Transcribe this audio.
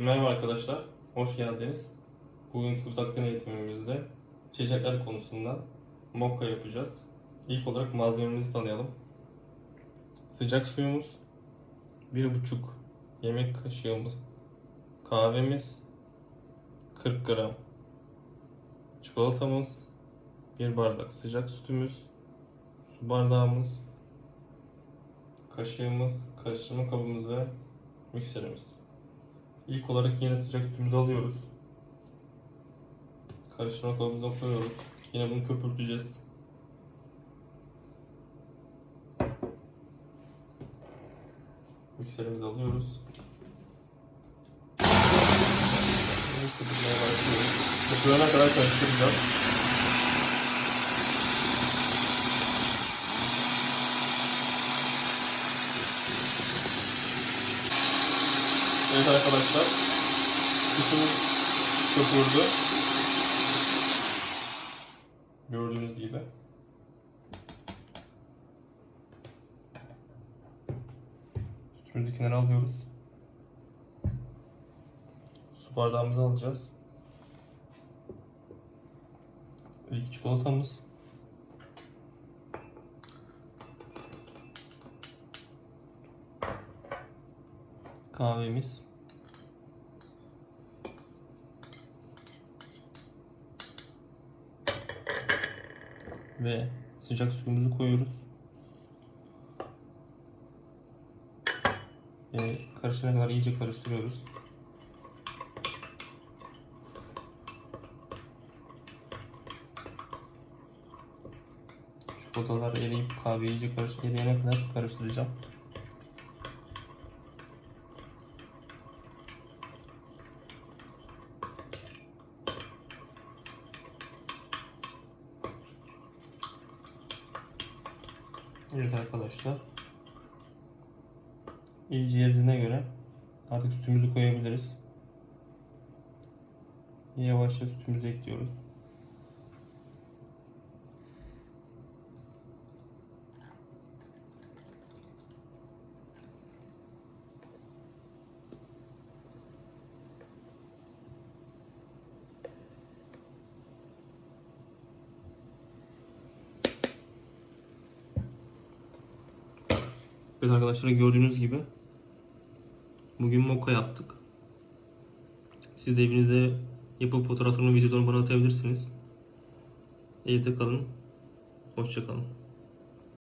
Merhaba arkadaşlar, hoş geldiniz. Bugünkü uzaktan eğitimimizde içecekler konusunda mokka yapacağız. İlk olarak malzememizi tanıyalım. Sıcak suyumuz, 1,5 yemek kaşığımız, kahvemiz, 40 gram çikolatamız, 1 bardak sıcak sütümüz, su bardağımız, kaşığımız, karıştırma kabımız ve mikserimiz. İlk olarak yine sıcak sütümüzü alıyoruz. Karıştırma kabımıza koyuyoruz. Yine bunu köpürteceğiz. Mikserimizi alıyoruz. Köpürmeye başlıyoruz. Köpürene kadar karıştıracağız. Evet arkadaşlar. Sütümüz köpürdü. Gördüğünüz gibi. Sütümüzü kenara alıyoruz. Su bardağımızı alacağız. İlk çikolatamız. Kahvemiz. Ve sıcak suyumuzu koyuyoruz. Ve karışana kadar iyice karıştırıyoruz. Çikolatalar eriyip kahve iyice karış eriyene kadar karıştıracağım. Evet arkadaşlar. İyice yerine göre artık sütümüzü koyabiliriz. Yavaşça sütümüzü ekliyoruz. Evet arkadaşlar gördüğünüz gibi bugün moka yaptık. Siz de evinize yapıp fotoğraflarını, videolarını bana atabilirsiniz. Evde kalın. Hoşçakalın.